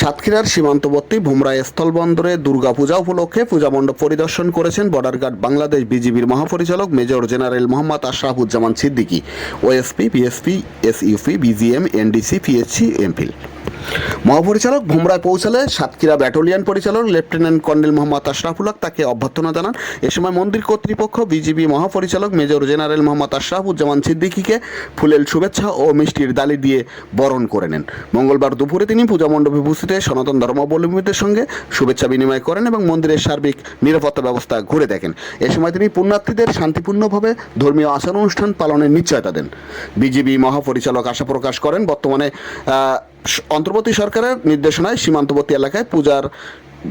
সাতক্ষীরার সীমান্তবর্তী ভুমরা স্থলবন্দরে দুর্গাপূজা উপলক্ষে পূজা মণ্ডপ পরিদর্শন করেছেন বর্ডার গার্ড বাংলাদেশ বিজিবির মহাপরিচালক major general Mohammad Ashrafuzzaman Siddiqui, OSP BSP SUP, BGM, NDC, PSC, MPhil. মহাপরিচালক ভুমরায় পৌঁছালে সাতক্ষীরা ব্যাটালিয়ন পরিচালক লেফটেন্যান্ট কর্নেল মোহাম্মদ আশরাফুল হক তাকে অভ্যর্থনা জানান। এ সময় মন্দির কর্তৃপক্ষ, বিজিবি মহাপরিচালক, মেজর জেনারেল মোহাম্মদ আশরাফুজ্জামান সিদ্দিকীকে ফুলেল শুভেচ্ছা ও মিষ্টির দালি দিয়ে বরণ করে নেন। মঙ্গলবার দুপুরে তিনি পূজা মণ্ডপে উপস্থিত সনাতন ধর্মাবলম্বীদের সঙ্গে শুভেচ্ছা বিনিময় করেন এবং মন্দিরের সার্বিক নিরাপত্তা ব্যবস্থা ঘুরে দেখেন। এ সময় তিনি পুণ্যার্থীদের শান্তিপূর্ণভাবে ধর্মীয় আচার অনুষ্ঠান পালনের নিশ্চয়তা দেন। বিজিবি মহাপরিচালক আশা প্রকাশ করেন, বর্তমানে অন্তর্বর্তী সরকারের নির্দেশনায় সীমান্তবর্তী এলাকায় পূজার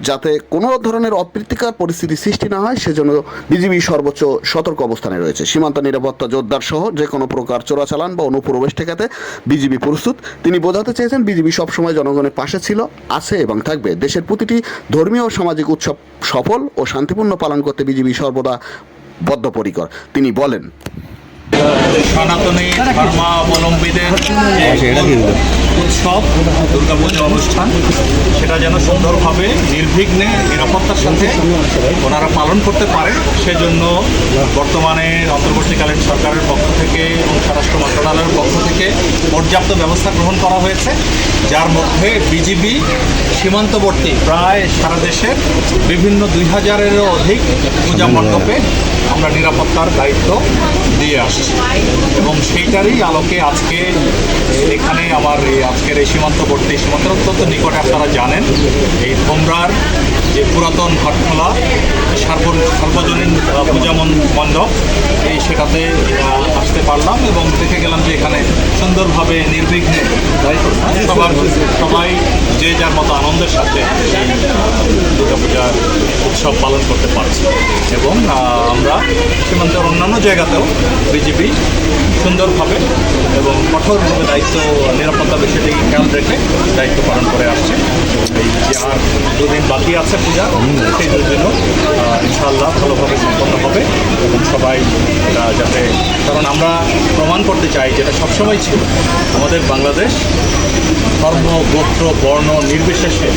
যাতে কোনো ধরনের অপ্রীতিকর পরিস্থিতি সৃষ্টি না হয় সেজন্য বিজিবি সর্বোচ্চ সতর্ক অবস্থানে রয়েছে। সীমান্ত নিরাপত্তা জোরদার সহ যে কোনো প্রকার চোরাচালান বা অনুপ্রবেশ ঠেকাতে বিজিবি প্রস্তুত। তিনি বোঝাতে চেয়েছেন বিজিবি সবসময় জনগণের পাশে ছিল আছে এবং থাকবে। দেশের প্রতিটি ধর্মীয় ও সামাজিক উৎসব সফল ও শান্তিপূর্ণ পালন করতে বিজিবি সর্বদা বদ্ধপরিকর। তিনি বলেন সনাতনী ধর্মাবলম্বীদের যে উৎসব, দুর্গাপূজা অনুষ্ঠান, সেটা যেন সুন্দরভাবে, নির্বিঘ্নে, নিরাপত্তার সাথে ওনারা পালন করতে পারে। সেজন্য বর্তমানে অন্তর্বর্তীকালীন সরকারের পক্ষ থেকে এবং স্বরাষ্ট্র মন্ত্রণালয়ের পক্ষ থেকে পর্যাপ্ত ব্যবস্থা গ্রহণ করা হয়েছে, যার মধ্যে বিজিবি সীমান্তবর্তী প্রায় সারা দেশের বিভিন্ন দুই হাজারেরও অধিক পূজা মণ্ডপে আমরা নিরাপত্তার দায়িত্ব দিয়ে আসছি। এবং সেইটারই আলোকে আজকে এখানে আমার এই আজকের এই সীমান্তবর্তী সীমান্ত অত্যন্ত নিকটে আপনারা জানেন। এই ভোমরার যে পুরাতন ঘটখোলা সার্ব- সার্বজনীন পূজা মণ্ডপ এই সেটাতে আসতে পারলাম এবং দেখে গেলাম যে এখানে সুন্দরভাবে নির্বিঘ্নে সবার সবাই যে যার মতো আনন্দের সাথে এই দুর্গাপূজার উৎসব পালন করতে পারছি। এবং আমরা সীমান্তের অন্যান্য জায়গাতেও বিজেপি সুন্দরভাবে এবং কঠোরভাবে দায়িত্ব, নিরাপত্তা বিষয়টিকে খেয়াল রেখে দায়িত্ব পালন করে আসছে। এই যে আর দুদিন বাকি আছে পূজা, সেই দুদিনও ইনশাআল্লাহ ভালোভাবে সম্পন্ন হবে এবং সবাই যাতে, কারণ আমরা প্রমাণ করতে চাই যেটা সবসময় ছিল, আমাদের বাংলাদেশ ধর্ম, গোত্র, বর্ণ নির্বিশেষে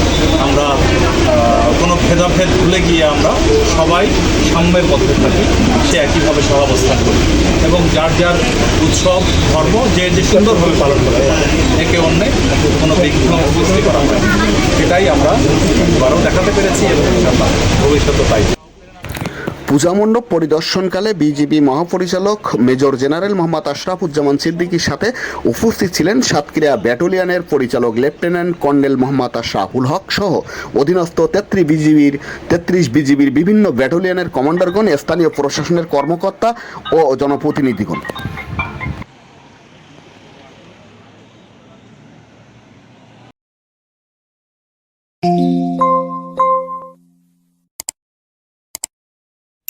ভেদাভেদ ভুলে গিয়ে আমরা সবাই সাম্যের পথে থাকি, সে একইভাবে সহাবস্থান করি। এবং যার যার উৎসব, ধর্ম, যে যে সুন্দরভাবে পালন করে একে অন্যে কোনো বিঘ্ন সৃষ্টি করা হয় সেটাই আমরা এবারও দেখাতে পেরেছি এবং ভবিষ্যতে পাই। পূজা মণ্ডপ পরিদর্শনকালে বিজিবি মহাপরিচালক মেজর জেনারেল মোহাম্মদ আশরাফুজ্জামান সিদ্দিকীর সাথে উপস্থিত ছিলেন সাতক্ষীরা ব্যাটালিয়নের পরিচালক লেফটেন্যান্ট কর্নেল মোহাম্মদ আশরাফুল হক সহ অধীনস্থ তেত্রিশ বিজিবির তেত্রিশ বিজিবির বিভিন্ন ব্যাটালিয়নের কমান্ডারগণ, স্থানীয় প্রশাসনের কর্মকর্তা ও জনপ্রতিনিধিগণ।